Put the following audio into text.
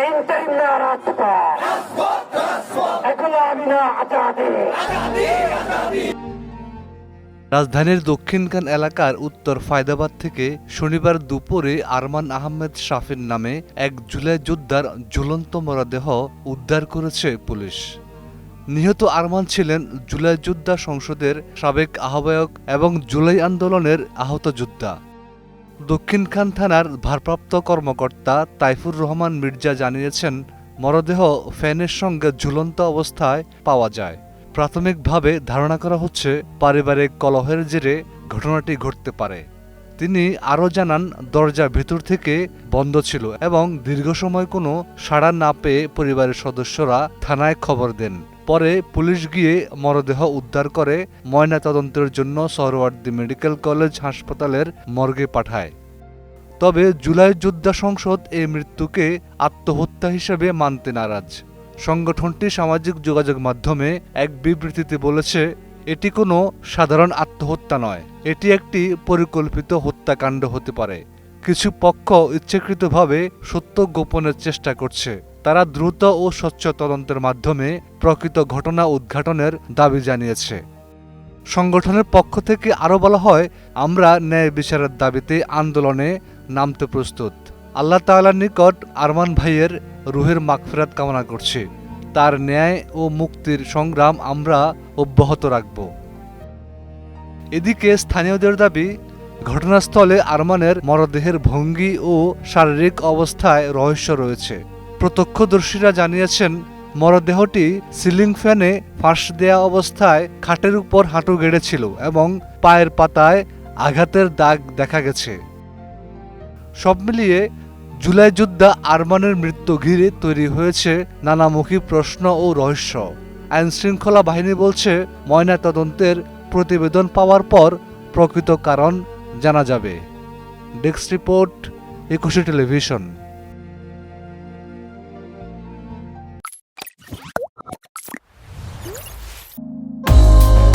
انت الا راجبه اقلامنا عتادي রাজধানীর দক্ষিণখান এলাকার উত্তর ফায়দাবাদ থেকে শনিবার দুপুরে আরমান আহমেদ শাফির নামে এক জুলাই যোদ্ধার ঝুলন্ত মরদেহ উদ্ধার করেছে পুলিশ নিহত আরমান ছিলেন জুলাই যোদ্ধা সংসদের সাবেক আহ্বায়ক এবং জুলাই আন্দোলনের আহত যোদ্ধা দক্ষিণখান থানার ভারপ্রাপ্ত কর্মকর্তা তাইফুর রহমান মির্জা জানিয়েছেন, মরদেহ ফ্যানের সঙ্গে ঝুলন্ত অবস্থায় পাওয়া যায়। প্রাথমিকভাবে ধারণা করা হচ্ছে, পারিবারিক কলহের জেরে ঘটনাটি ঘটতে পারে। তিনি আরও জানান, দরজা ভেতর থেকে বন্ধ ছিল এবং দীর্ঘ সময় কোনো সাড়া না পেয়ে পরিবারের সদস্যরা থানায় খবর দেন। পরে পুলিশ গিয়ে মরদেহ উদ্ধার করে ময়নাতদন্তের জন্য সরওয়ার্দী মেডিকেল কলেজ হাসপাতালের মর্গে পাঠায়। তবে জুলাই যোদ্ধা সংসদ এই মৃত্যুকে আত্মহত্যা হিসেবে মানতে নারাজ। সংগঠনটি সামাজিক যোগাযোগ মাধ্যমে এক বিবৃতিতে বলেছে, এটি কোনো সাধারণ আত্মহত্যা নয়। এটি একটি পরিকল্পিত হত্যাকাণ্ড হতে পারে। কিছু পক্ষ ইচ্ছাকৃতভাবে সত্য গোপনের চেষ্টা করছে। তারা দ্রুত ও স্বচ্ছ তদন্তের মাধ্যমে প্রকৃত ঘটনা উদ্ঘাটনের দাবি জানিয়েছে। সংগঠনের পক্ষ থেকে আরও বলা হয়, আমরা ন্যায় বিচারের দাবিতে আন্দোলনে নামতে প্রস্তুত। আল্লাহ তাআলার নিকট আরমান ভাইয়ের রুহের মাগফিরাত কামনা করছি। তার ন্যায় ও মুক্তির সংগ্রাম আমরা অব্যাহত রাখব। এদিকে স্থানীয়দের দাবি, ঘটনাস্থলে আরমানের মরদেহের ভঙ্গি ও শারীরিক অবস্থায় রহস্য রয়েছে। প্রত্যক্ষদর্শীরা জানিয়েছেন, মরদেহটি সিলিং ফ্যানে ফাঁস দেয়া অবস্থায় খাটের উপর হাঁটু গেড়েছিল এবং পায়ের পাতায় আঘাতের দাগ দেখা গেছে। সব মিলিয়ে জুলাই যোদ্ধা আরমানের মৃত্যু ঘিরে তৈরি হয়েছে নানামুখী প্রশ্ন ও রহস্য। আইন শৃঙ্খলা বাহিনী বলছে ময়নাতদন্তের প্রতিবেদন পাওয়ার পর প্রকৃত কারণ জানা যাবে। Desk report, Ekushey television.